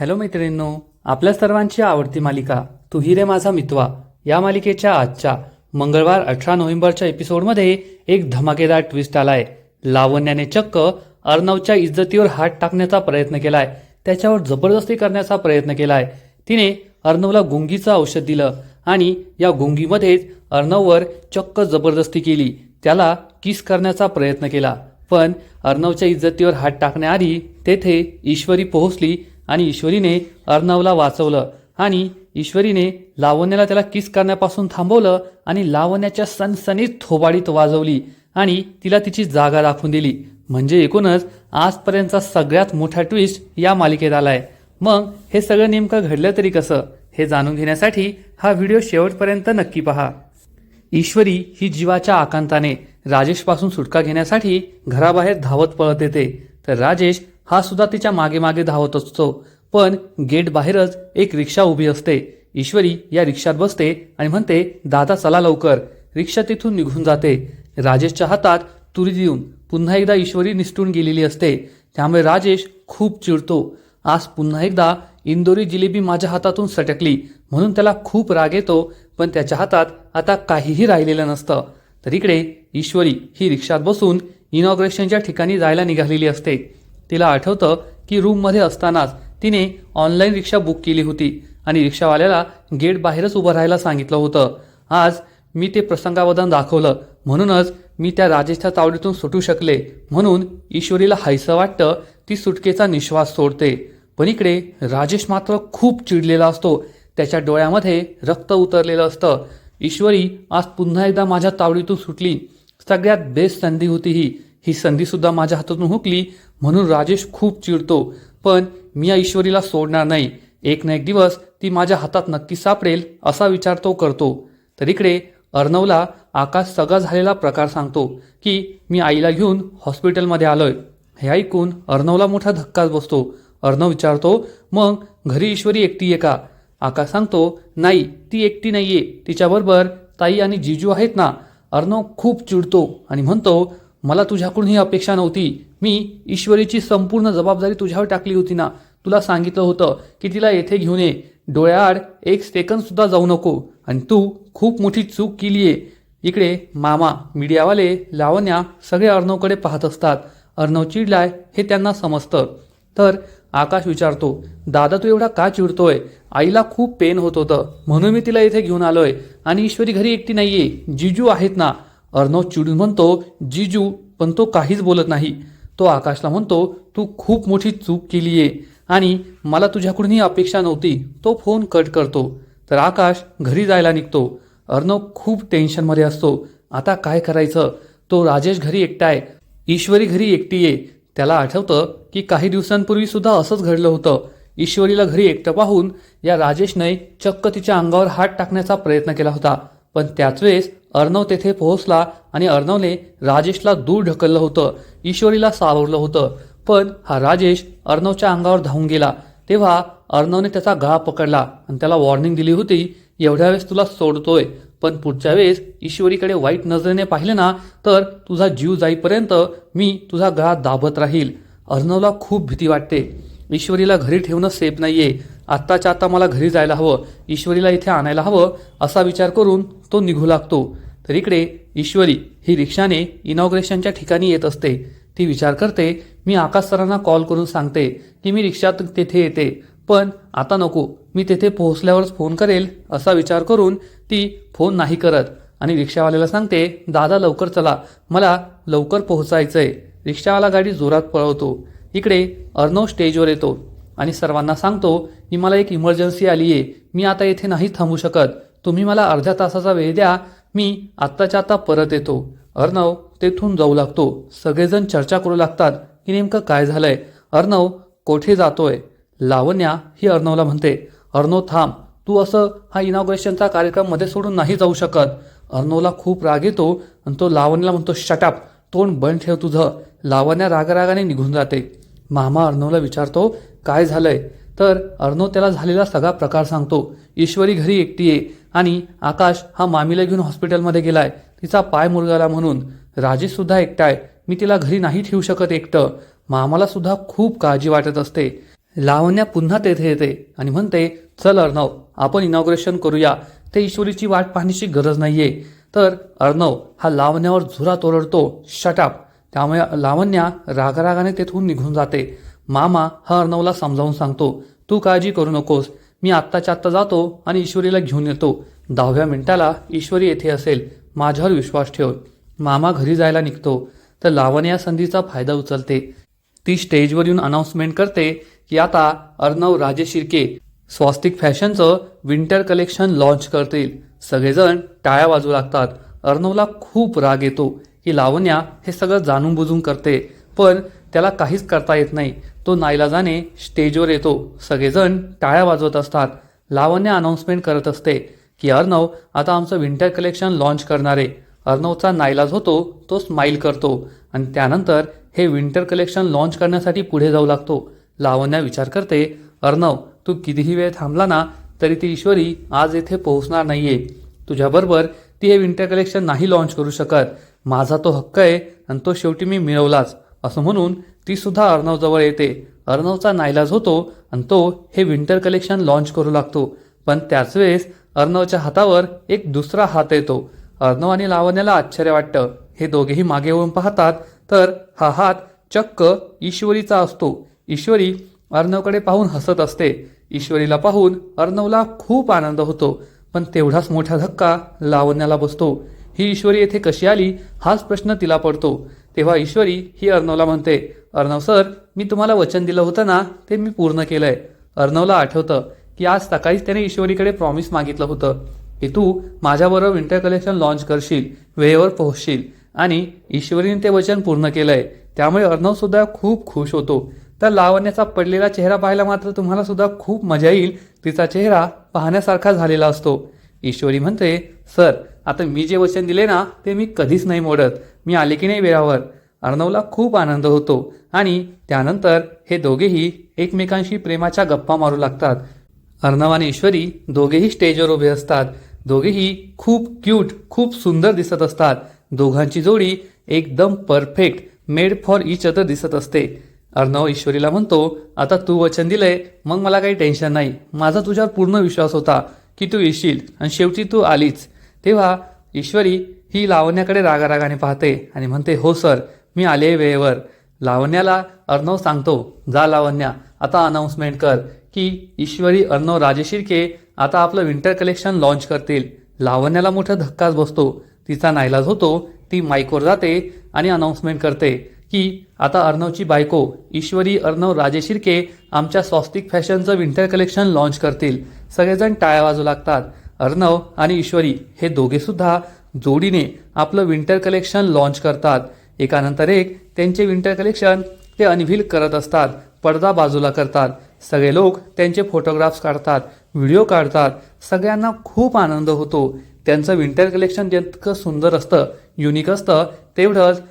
Hello मैत्रिणींनो आपल्या सर्वांची आवडती मालिका तू रे माझा मितवा या मालिकेच्या आजच्या मंगळवार अठरा नोव्हेंबरच्या एपिसोडमध्ये एक धमाकेदार ट्विस्ट आलाय. लावण्याने चक्क अर्णवच्या इज्जतीवर हात टाकण्याचा प्रयत्न केलाय. त्याच्यावर जबरदस्ती करण्याचा प्रयत्न केलाय. तिने अर्णवला गुंगीचं औषध दिलं आणि या गुंगीमध्येच अर्णववर चक्क जबरदस्ती केली. त्याला किस करण्याचा प्रयत्न केला. पण अर्णवच्या इज्जतीवर हात टाकण्याआधी तेथे ईश्वरी पोहोचली आणि ईश्वरीने अर्णवला वाचवलं आणि ईश्वरीने लावण्याला त्याला किस करण्यापासून थांबवलं आणि लावण्याच्या सनसनीत थोबाडीत वाजवली आणि तिला तिची जागा दाखवून दिली. म्हणजे एकूणच आजपर्यंतचा सगळ्यात मोठा ट्विस्ट या मालिकेत आलाय. मग हे सगळं नेमकं घडलं तरी कसं? हे जाणून घेण्यासाठी हा व्हिडिओ शेवटपर्यंत नक्की पहा. ईश्वरी ही जीवाच्या आकांताने राजेशपासून सुटका घेण्यासाठी घराबाहेर धावत पळत येते. तर राजेश हा सुद्धा तिच्यामागे मागे धावत असतो. पण गेट बाहेरच एक रिक्षा उभी असते. ईश्वरी या रिक्षात बसते आणि म्हणते दादा चला लवकर. रिक्षा तिथून निघून जाते. राजेशच्या हातात तुरी देऊन पुन्हा एकदा ईश्वरी निसटून गेलेली असते. त्यामुळे राजेश खूप चिडतो. आज पुन्हा एकदा इंदोरी जिलेबी माझ्या हातातून सटकली. म्हणून त्याला खूप राग येतो पण त्याच्या हातात आता काहीही राहिलेलं नसतं. तर इकडे ईश्वरी ही रिक्षात बसून इनॉग्रेशनच्या ठिकाणी जायला निघालेली असते. तिला आठवतं की रूममध्ये असतानाच तिने ऑनलाईन रिक्षा बुक केली होती आणि रिक्षावाल्याला गेट बाहेरच उभं राहायला सांगितलं होतं. आज मी ते प्रसंगावधान दाखवलं. म्हणूनच मी त्या राजेशच्या तावडीतून सुटू शकले. म्हणून ईश्वरीला हायसं वाटतं ती सुटकेचा निश्वास सोडते. पण इकडे राजेश मात्र खूप चिडलेला असतो. त्याच्या डोळ्यामध्ये रक्त उतरलेलं असतं. ईश्वरी आज पुन्हा एकदा माझ्या तावडीतून सुटली. सगळ्यात बेस्ट संधी होती ही. ही संधीसुद्धा माझ्या हातातून हुकली. म्हणून राजेश खूप चिडतो. पण मी या ईश्वरीला सोडणार नाही. एक ना एक दिवस ती माझ्या हातात नक्की सापडेल असा विचार तो करतो. तर इकडे अर्णवला आकाश सगळा झालेला प्रकार सांगतो की मी आईला घेऊन हॉस्पिटलमध्ये आलोय. हे ऐकून अर्णवला मोठा धक्काच बसतो. अर्णव विचारतो मग घरी ईश्वरी एकटी आहे का? आकाश सांगतो नाही ती एकटी नाहीये. तिच्याबरोबर ताई आणि जिजू आहेत ना. अर्णव खूप चिडतो आणि म्हणतो मला तुझ्याकडून ही अपेक्षा नव्हती. मी ईश्वरीची संपूर्ण जबाबदारी तुझ्यावर टाकली होती ना. तुला सांगितलं होतं की तिला येथे घेऊन ये. डोळ्याआड एक सेकंद सुद्धा जाऊ नको. आणि तू खूप मोठी चूक केली आहे. इकडे मामा मीडियावाले लावण्या सगळे अर्णवकडे पाहत असतात. अर्णव चिडलाय हे त्यांना समजतं. तर आकाश विचारतो दादा तू एवढा का चिडतोय? आईला खूप पेन होत होतं. म्हणून मी तिला इथे घेऊन आलोय. आणि ईश्वरी घरी एकटी नाहीये. जिजू आहेत ना. अर्णव चिडून म्हणतो जीजू पण तो काहीच बोलत नाही. तो आकाशला म्हणतो तू खूप मोठी चूक केली आहे आणि मला तुझ्याकडून ही अपेक्षा नव्हती. तो फोन कट करतो. तर आकाश घरी जायला निघतो. अर्णव खूप टेन्शनमध्ये असतो. आता काय करायचं? तो राजेश घरी एकटा आहे. ईश्वरी घरी एकटी आहे. त्याला आठवतं की काही दिवसांपूर्वी सुद्धा असंच घडलं होतं. ईश्वरीला घरी एकटं पाहून या राजेशने चक्क तिच्या अंगावर हात टाकण्याचा प्रयत्न केला होता. पण त्याच वेळेस अर्णव तेथे पोहोचला आणि अर्णवने राजेशला दूर ढकललं होतं. ईश्वरीला सावरलं होतं. पण हा राजेश अर्णवच्या अंगावर धावून गेला. तेव्हा अर्णवने त्याचा गळा पकडला आणि त्याला वॉर्निंग दिली होती एवढ्या वेळेस तुला सोडतोय पण पुढच्या वेळेस ईश्वरीकडे वाईट नजरेने पाहिले ना तर तुझा जीव जाईपर्यंत मी तुझा गळा दाबत राहील. अर्णवला खूप भीती वाटते. ईश्वरीला घरी ठेवणं सेफ नाहीये. आत्ताच्या आता मला घरी जायला हवं. ईश्वरीला इथे आणायला हवं असा विचार करून तो निघू लागतो. तर इकडे ईश्वरी ही रिक्षाने इनॉग्रेशनच्या ठिकाणी येत असते. ती विचार करते मी आकाश सरांना कॉल करून सांगते की मी रिक्षात तेथे येते पण आता नको मी तेथे पोहोचल्यावरच फोन करेल असा विचार करून ती फोन नाही करत. आणि रिक्षावाल्याला सांगते दादा लवकर चला मला लवकर पोहोचायचंय. रिक्षावाला गाडी जोरात पळवतो. इकडे अर्णव स्टेजवर येतो आणि सर्वांना सांगतो की मला एक इमर्जन्सी आली आहे मी आता येथे नाही थांबू शकत. तुम्ही मला अर्ध्या तासाचा वेळ द्या मी आत्ताच्या आता परत येतो. अर्णव तेथून जाऊ लागतो. सगळेजण चर्चा करू लागतात की नेमकं काय झालंय. अर्णव कोठे जातोय? लावण्या ही अर्णवला म्हणते. अर्णव थांब. तू असं हा इनॉग्रेशनचा कार्यक्रममध्ये सोडून नाही जाऊ शकत. अर्णवला खूप राग येतो आणि तो लावण्याला म्हणतो शटाप तोंड बंद ठेव तुझं. लावण्या रागारागाने निघून जाते. मामा अर्णवला विचारतो काय झालंय? तर अर्णव त्याला झालेला सगळा प्रकार सांगतो. ईश्वरी घरी एकटी आहे आणि आकाश हा मामीला घेऊन हॉस्पिटलमध्ये गेलाय. तिचा पाय मुरगाला म्हणून राजेश सुद्धा एकटा आहे. मी तिला घरी नाही ठेवू शकत एकटं. मामाला सुद्धा खूप काळजी वाटत असते. लावण्या पुन्हा तेथे येते आणि म्हणते चल अर्णव आपण इनॉग्रेशन करूया. ते ईश्वरीची वाट पाहण्याची गरज नाहीये. तर अर्णव हा लावण्यावर झुरात ओरडतो शटाप त्यामुळे लावण्या रागारागाने तेथून निघून जाते. मामा हा अर्णवला समजावून सांगतो तू काळजी करू नकोस. मी आत्ताच्या आत्ता जातो आणि ईश्वरीला घेऊन येतो. दहाव्या मिनिटाला ईश्वरी येथे असेल. माझ्यावर विश्वास ठेव. मामा घरी जायला निघतो. तर लावण्या या संधीचा फायदा उचलते. ती स्टेजवर येऊन अनाऊन्समेंट करते की आता अर्णव राजे शिर्के स्वस्तिक फॅशनचं विंटर कलेक्शन लॉन्च करतील. सगळेजण टाळ्या वाजू लागतात. अर्णवला खूप राग येतो. की लावण्या हे सगळं जाणून बुजून करते पण त्याला काहीच करता येत नाही. तो नाईलाजाने स्टेजवर येतो. सगळेजण टाळ्या वाजवत असतात. लावण्या अनाऊन्समेंट करत असते की अर्णव आता आमचं विंटर कलेक्शन लॉन्च करणार आहे. अर्णवचा नाईलाज होतो तो स्माईल करतो. आणि त्यानंतर हे विंटर कलेक्शन लॉन्च करण्यासाठी पुढे जाऊ लागतो. लावण्या विचार करते अर्णव तू कितीही वेळ थांबला ना तरी ती ईश्वरी आज येथे पोहोचणार नाहीये. तुझ्याबरोबर ती हे विंटर कलेक्शन नाही लॉन्च करू शकत. माझा तो हक्क आहे आणि तो शेवटी मी मिळवलाच असं म्हणून ती सुद्धा अर्णवजवळ येते. अर्णवचा नाईलाज होतो आणि तो हे विंटर कलेक्शन लॉन्च करू लागतो. पण त्याच वेळेस अर्णवच्या हातावर एक दुसरा हात येतो. अर्णव आणि लावण्याला आश्चर्य वाटतं. हे दोघेही मागे वळून पाहतात तर हा हात चक्क ईश्वरीचा असतो. ईश्वरी अर्णवकडे पाहून हसत असते. ईश्वरीला पाहून अर्णवला खूप आनंद होतो. पण तेवढाच मोठा धक्का लावण्याला बसतो. ही ईश्वरी येथे कशी आली हाच प्रश्न तिला पडतो. तेव्हा ईश्वरी ही अर्णवला म्हणते अर्णव सर मी तुम्हाला वचन दिलं होतं ना ते मी पूर्ण केलंय. अर्णवला आठवतं की आज सकाळीच त्याने ईश्वरीकडे प्रॉमिस मागितलं होतं. की तू माझ्याबरोबर विंटर कलेक्शन लॉन्च करशील वेळेवर पोहोचशील आणि ईश्वरीने ते वचन पूर्ण केलंय. त्यामुळे अर्णव सुद्धा खूप खुश होतो. तर लावण्याचा पडलेला चेहरा पाहायला मात्र तुम्हाला सुद्धा खूप मजा येईल तिचा चेहरा पाहण्यासारखा झालेला असतो. ईश्वरी म्हणते सर आता मी जे वचन दिले ना ते मी कधीच नाही मोडत. मी आले की नाही वेळावर? अर्णवला खूप आनंद होतो. आणि त्यानंतर हे दोघेही एकमेकांशी प्रेमाच्या गप्पा मारू लागतात. अर्णव आणि ईश्वरी दोघेही स्टेजवर उभे असतात. दोघेही खूप क्यूट खूप सुंदर दिसत असतात. दोघांची जोडी एकदम perfect made for each other दिसत असते. अर्णव ईश्वरीला म्हणतो आता तू वचन दिलंय मग मला काही टेन्शन नाही. माझा तुझ्यावर पूर्ण विश्वास होता की तू येशील आणि शेवटी तू आलीच. तेव्हा ईश्वरी ही लावण्याकडे रागारागाने पाहते आणि म्हणते हो सर मी आले वेळेवर. लावण्याला अर्णव सांगतो. जा लावण्या. आता अनाऊन्समेंट कर की ईश्वरी अर्णव राजेशिर्के आता आपलं विंटर कलेक्शन लॉन्च करतील. लावण्याला मोठा धक्काच बसतो. तिचा नाईलाज होतो. ती माईकवर जाते आणि अनाऊन्समेंट करते की आता अर्णवची बायको ईश्वरी अर्णव राजेशिर्के आमच्या स्वस्तिक फॅशनचं विंटर कलेक्शन लॉन्च करतील. सगळेजण टाळ्या वाजू लागतात. अर्णव आणि ईश्वरी हे दोघेसुद्धा जोडीने आपलं विंटर कलेक्शन लॉन्च करतात. एकानंतर एक त्यांचे विंटर कलेक्शन ते अनव्हील करत असतात. पडदा बाजूला करतात. सगळे लोक त्यांचे फोटोग्राफ्स काढतात व्हिडिओ काढतात. सगळ्यांना खूप आनंद होतो. त्यांचं विंटर कलेक्शन जितकं सुंदर असतं युनिक असतं तेवढंच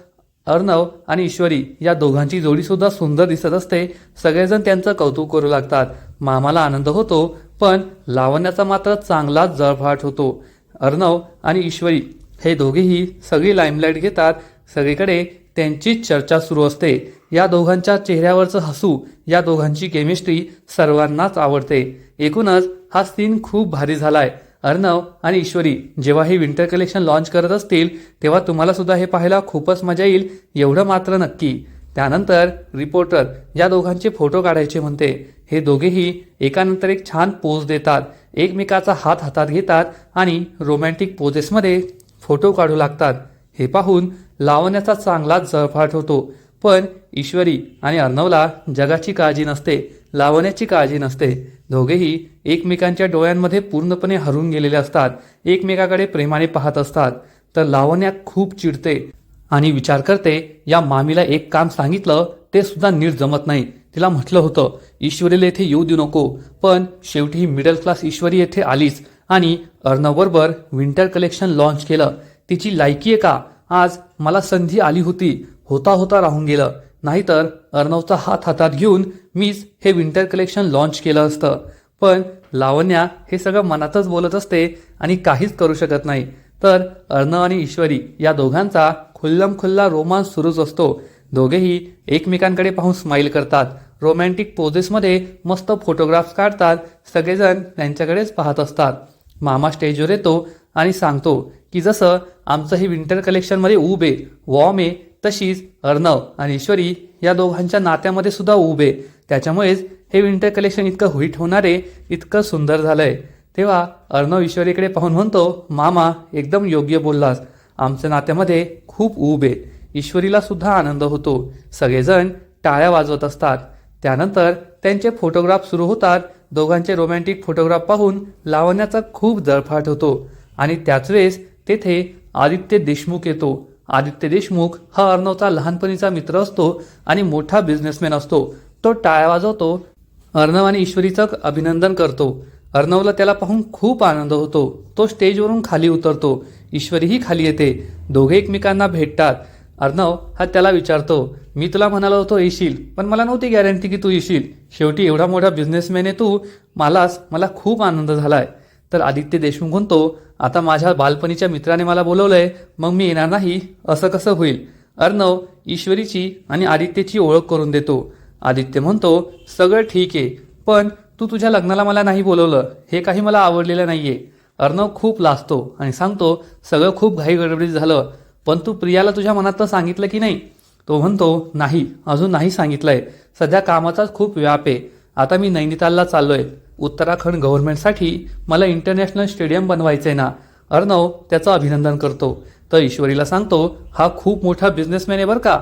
अर्णव आणि ईश्वरी या दोघांची जोडीसुद्धा सुंदर दिसत असते. सगळेजण त्यांचं कौतुक करू लागतात. मामाला आनंद होतो पण लावण्याचा मात्र चांगलाच जळफाट होतो. अर्णव आणि ईश्वरी हे दोघेही सगळी लाईमलाईट घेतात. सगळीकडे त्यांचीच चर्चा सुरू असते. या दोघांच्या चेहऱ्यावरचं हसू या दोघांची केमिस्ट्री सर्वांनाच आवडते. एकूणच हा सीन खूप भारी झालाय. अर्णव आणि ईश्वरी जेव्हा हे विंटर कलेक्शन लॉन्च करत असतील तेव्हा तुम्हाला सुद्धा हे पाहायला खूपच मजा येईल. एवढं मात्र नक्की. त्यानंतर रिपोर्टर या दोघांचे फोटो काढायचे म्हणते. हे दोघेही एकानंतर एक छान पोज देतात. एकमेकाचा हात हातात घेतात आणि रोमॅन्टिक पोजेसमध्ये फोटो काढू लागतात. हे पाहून लावण्याचा चांगलाच जळफाट होतो. पण ईश्वरी आणि अर्णवला जगाची काळजी नसते लावण्याची काळजी नसते. दोघेही एकमेकांच्या डोळ्यांमध्ये पूर्णपणे हरून गेलेले असतात. एकमेकाकडे प्रेमाने पाहत असतात. तर लावण्या खूप चिडते. आणि विचार करते या मामीला एक काम सांगितलं ते सुद्धा नीट जमत नाही. तिला म्हटलं होतं ईश्वरीला येथे येऊ देऊ नको पण शेवटी ही मिडल क्लास ईश्वरी येथे आलीच आणि अर्णवबरोबर विंटर कलेक्शन लॉन्च केलं. तिची लायकी आहे का? आज मला संधी आली होती होता होता राहून गेलं. नाहीतर अर्णवचा हात हातात घेऊन मीच हे विंटर कलेक्शन लॉन्च केलं असतं. पण लावण्या हे सगळं मनातच बोलत असते आणि काहीच करू शकत नाही. तर अर्णव आणि ईश्वरी या दोघांचा खुल्लमखुल्ला रोमांस सुरूच असतो. दोघेही एकमेकांकडे पाहून स्माईल करतात. रोमॅन्टिक पोजेसमध्ये मस्त फोटोग्राफ्स काढतात. सगळेजण त्यांच्याकडेच पाहत असतात. मामा स्टेजवर येतो आणि सांगतो की जसं आमचं हे विंटर कलेक्शनमध्ये उबे आहे वॉर्म आहे तशीच अर्णव आणि ईश्वरी या दोघांच्या नात्यामध्ये सुद्धा ऊब आहे त्याच्यामुळेच हे विंटर कलेक्शन इतकं होईट होणार आहे इतकं सुंदर झालंय. तेव्हा अर्णव ईश्वरीकडे पाहून म्हणतो मामा एकदम योग्य बोललास. आमच्या नात्यामध्ये खूप ऊब आहे. ईश्वरीला सुद्धा आनंद होतो. सगळेजण टाळ्या वाजवत असतात. त्यानंतर त्यांचे फोटोग्राफ सुरू होतात. दोघांचे रोमॅन्टिक फोटोग्राफ पाहून लावण्याचा खूप जळफाट होतो. आणि त्याच वेळेस तेथे आदित्य देशमुख येतो. आदित्य देशमुख हा अर्णवचा लहानपणीचा मित्र असतो आणि मोठा बिझनेसमॅन असतो. तो टाळ्या वाजवतो. अर्णव आणि ईश्वरीचं अभिनंदन करतो. अर्णवला त्याला पाहून खूप आनंद होतो. तो स्टेजवरून खाली उतरतो. ईश्वरीही खाली येते. दोघे एकमेकांना भेटतात. अर्णव हा त्याला विचारतो मी तुला म्हणालो होतो येशील पण मला नव्हती गॅरंटी की तू येशील. शेवटी एवढा मोठा बिझनेसमॅन आहे तू. मलाच मला खूप आनंद झालाय. तर आदित्य देशमुख म्हणतो आता माझ्या बालपणीच्या मित्राने मला बोलवलंय मग मी येणार नाही. असं कसं होईल? अर्णव ईश्वरीची आणि आदित्यची ओळख करून देतो. आदित्य म्हणतो सगळं ठीक आहे पण तू तुझ्या लग्नाला मला नाही बोलवलं. हे काही मला आवडलेलं नाही आहे अर्णव खूप लाजतो आणि सांगतो सगळं खूप घाई गडबडीत झालं पण तू प्रियाला तुझ्या मनातलं सांगितलं की नाही? तो म्हणतो नाही अजून नाही सांगितलंय. सध्या कामाचाच खूप व्याप आहे. आता मी नैनितालला चाललोय. उत्तराखंड गव्हर्नमेंटसाठी मला इंटरनॅशनल स्टेडियम बनवायचंय ना. अर्णव त्याचं अभिनंदन करतो. तर ईश्वरीला सांगतो हा खूप मोठा बिझनेसमॅन आहे बरं का.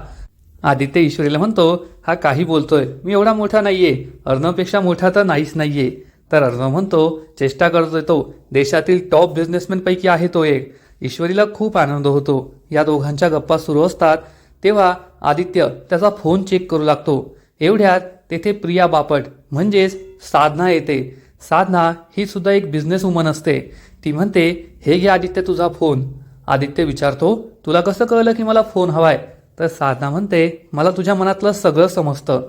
आदित्य ईश्वरीला म्हणतो हा काही बोलतोय. मी एवढा मोठा नाहीये. अर्णवपेक्षा मोठा तर नाहीच नाहीये. तर अर्णव म्हणतो चेष्टा करतोय तो. देशातील टॉप बिझनेसमॅन पैकी आहे तो एक. ईश्वरीला खूप आनंद होतो. या दोघांच्या गप्पा सुरू असतात. तेव्हा आदित्य त्याचा फोन चेक करू लागतो. एवढ्यात तेथे प्रिया बापट. म्हणजेच साधना येते. साधना ही सुद्धा एक बिझनेस वुमन असते. ती म्हणते हे घे आदित्य तुझा फोन आदित्य विचारतो तुला कसं कळलं की मला फोन हवाय? तर साधना म्हणते मला तुझ्या मनातलं सगळं समजतं.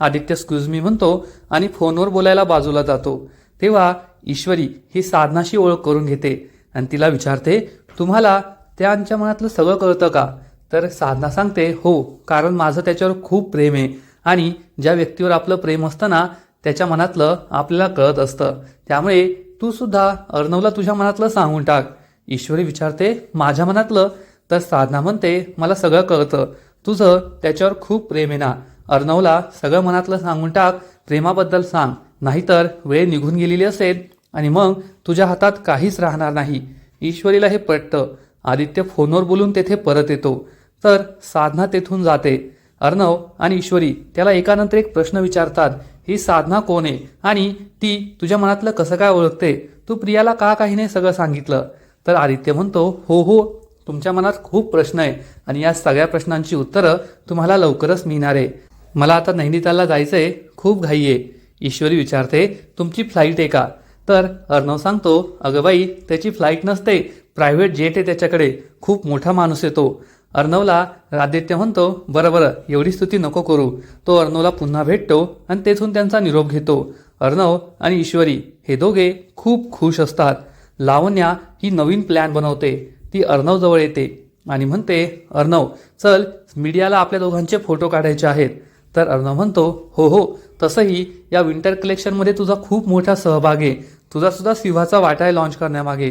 आदित्य स्क्यूज मी म्हणतो आणि फोनवर बोलायला बाजूला जातो. तेव्हा ईश्वरी ही साधनाशी ओळख करून घेते आणि तिला विचारते तुम्हाला त्यांच्या मनातलं सगळं कळतं का? तर साधना सांगते हो कारण माझं त्याच्यावर खूप प्रेम आहे आणि ज्या व्यक्तीवर आपलं प्रेम असतं ना त्याच्या मनातलं आपल्याला कळत असतं. त्यामुळे तू सुद्धा अर्णवला तुझ्या मनातलं सांगून टाक. ईश्वरी विचारते माझ्या मनातलं तर साधना म्हणते मला सगळं कळतं. तुझं त्याच्यावर खूप प्रेम आहे ना. अर्णवला सगळं मनातलं सांगून टाक. प्रेमाबद्दल सांग. नाहीतर वेळ निघून गेलेली असेल आणि मग तुझ्या हातात काहीच राहणार नाही. ईश्वरीला हे पटतं. आदित्य फोनवर बोलून तेथे परत येतो. तर साधना तेथून जाते. अर्णव आणि ईश्वरी त्याला एकानंतर एक प्रश्न विचारतात ही साधना कोण आहे? आणि ती तुझ्या मनातलं कसं काय ओळखते? तू प्रियाला का काही नाही सगळं सांगितलं? तर आदित्य म्हणतो हो हो तुमच्या मनात खूप प्रश्न आहे आणि या सगळ्या प्रश्नांची उत्तरं तुम्हाला लवकरच मिळणार आहे. मला आता नैनितालला जायचं आहे खूप घाई आहे. ईश्वरी विचारते तुमची फ्लाईट आहे का? तर अर्णव सांगतो अगं बाई त्याची फ्लाईट नसते. प्रायव्हेट जेट आहे त्याच्याकडे. खूप मोठा माणूस येतो. अर्णवला आदित्य म्हणतो बरं बरं एवढी स्तुती नको करू. तो अर्णवला पुन्हा भेटतो आणि तेथून त्यांचा निरोप घेतो. अर्णव आणि ईश्वरी हे दोघे खूप खुश असतात. लावण्या ही नवीन प्लॅन बनवते. ती अर्णवजवळ येते आणि म्हणते अर्णव चल मीडियाला आपल्या दोघांचे फोटो काढायचे आहेत. तर अर्णव म्हणतो हो हो तसंही या विंटर कलेक्शनमध्ये तुझा खूप मोठा सहभाग आहे. तुझा सुद्धा सिंहाचा वाटा आहे लॉन्च करण्यामागे.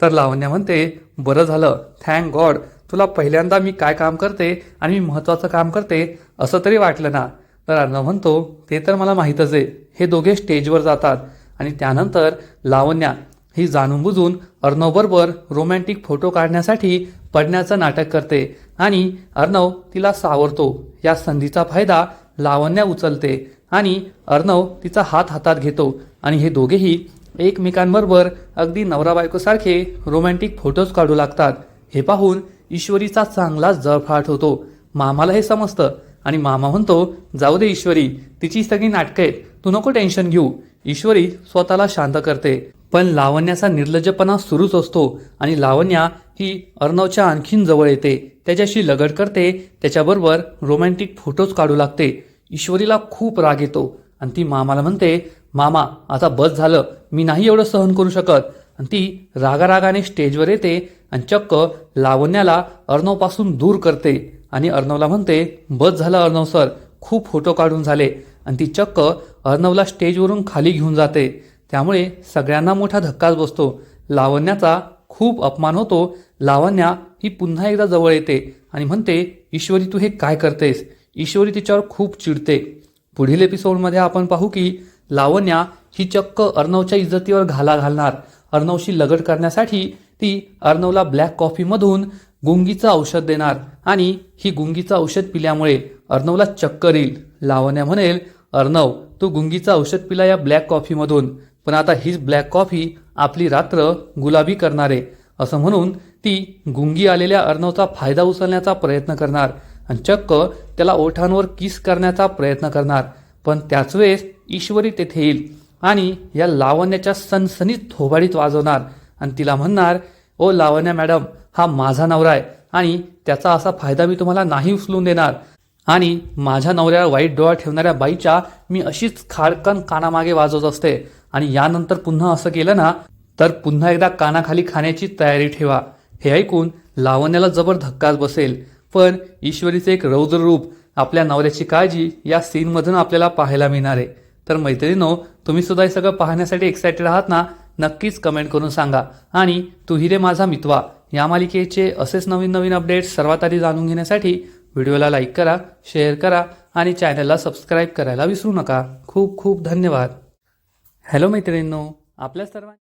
तर लावण्या म्हणते बरं झालं. थँक गॉड तुला पहिल्यांदा मी काय काम करते आणि मी महत्त्वाचं काम करते असं तरी वाटलं ना. तर अर्णव म्हणतो ते तर मला माहीतच आहे. हे दोघे स्टेजवर जातात आणि त्यानंतर लावण्या ही जाणून बुजून अर्णवबरोबर रोमॅन्टिक फोटो काढण्यासाठी पडण्याचं नाटक करते आणि अर्णव तिला सावरतो. या संधीचा फायदा लावण्या उचलते आणि अर्णव तिचा हात हातात घेतो आणि हे दोघेही एकमेकांबरोबर अगदी नवरा बायकोसारखे रोमॅन्टिक फोटोज काढू लागतात. हे पाहून ईश्वरीचा चांगलाच जळफाट होतो मामाला हे समजतं आणि मामा म्हणतो जाऊ दे ईश्वरी तिची सगळी नाटकं आहेत. तू नको टेन्शन घेऊ. ईश्वरी स्वतःला शांत करते. पण लावण्याचा निर्लज्जपणा सुरूच असतो आणि लावण्या ही अर्णवच्या आणखीन जवळ येते. त्याच्याशी लगड करते त्याच्याबरोबर रोमॅन्टिक फोटोज काढू लागते. ईश्वरीला खूप राग येतो. आणि ती मामाला म्हणते मामा आता बस झालं. मी नाही एवढं सहन करू शकत. आणि ती रागारागाने स्टेजवर येते आणि चक्क लावण्याला अर्णवपासून दूर करते. आणि अर्णवला म्हणते बस झालं अर्णव सर. खूप फोटो काढून झाले. आणि ती चक्क अर्णवला स्टेजवरून खाली घेऊन जाते. त्यामुळे सगळ्यांना मोठा धक्काच बसतो. लावण्याचा खूप अपमान होतो. लावण्या ही पुन्हा एकदा जवळ येते आणि म्हणते ईश्वरी तू हे काय करतेस? ईश्वरी तिच्यावर खूप चिडते. पुढील एपिसोडमध्ये आपण पाहू की लावण्या ही चक्क अर्णवच्या इज्जतीवर घाला घालणार. अर्णवशी लगड करण्यासाठी ती अर्णवला ब्लॅक कॉफीमधून गुंगीचं औषध देणार आणि ही गुंगीचं औषध पिल्यामुळे अर्णवला चक्कर येईल लावण्या म्हणेल अर्णव तू गुंगीचं औषध पिला या ब्लॅक कॉफीमधून. पण आता हीच ब्लॅक कॉफी आपली रात्र गुलाबी करणार आहे असं म्हणून ती गुंगी आलेल्या अर्णवचा फायदा उचलण्याचा प्रयत्न करणार आणि चक्क त्याला ओठांवर किस करण्याचा प्रयत्न करणार. पण त्याच वेळेस ईश्वरी तेथे येईल आणि या लावण्याच्या सनसनीत थोबाडीत वाजवणार आणि तिला म्हणणार ओ लावण्या मॅडम हा माझा नवरा आहे आणि त्याचा असा फायदा मी तुम्हाला नाही उचलून देणार. आणि माझ्या नवऱ्यावर वाईट डोळा ठेवणाऱ्या बाईच्या मी अशीच खाडकन कानामागे वाजवत असते. आणि यानंतर पुन्हा असं केलं ना तर पुन्हा एकदा कानाखाली खाण्याची तयारी ठेवा. हे ऐकून लावण्याला जबर धक्काच बसेल. पण ईश्वरीचे एक रौद्र रूप आपल्या नवऱ्याची काळजी या सीनमधून आपल्याला पाहायला मिळणार आहे. तर मैत्रिणीनो तुम्ही सुद्धा हे सगळं पाहण्यासाठी एक्सायटेड आहात ना? नक्कीच कमेंट करून सांगा. आणि तू हिरे माझा मितवा या मालिकेचे असेच नवीन नवीन अपडेट्स सर्वात आधी जाणून घेण्यासाठी व्हिडिओला लाईक करा शेअर करा आणि चॅनलला सबस्क्राईब करायला विसरू नका. खूप खूप धन्यवाद. हॅलो मैत्रिणींनो आपल्या सर्वांना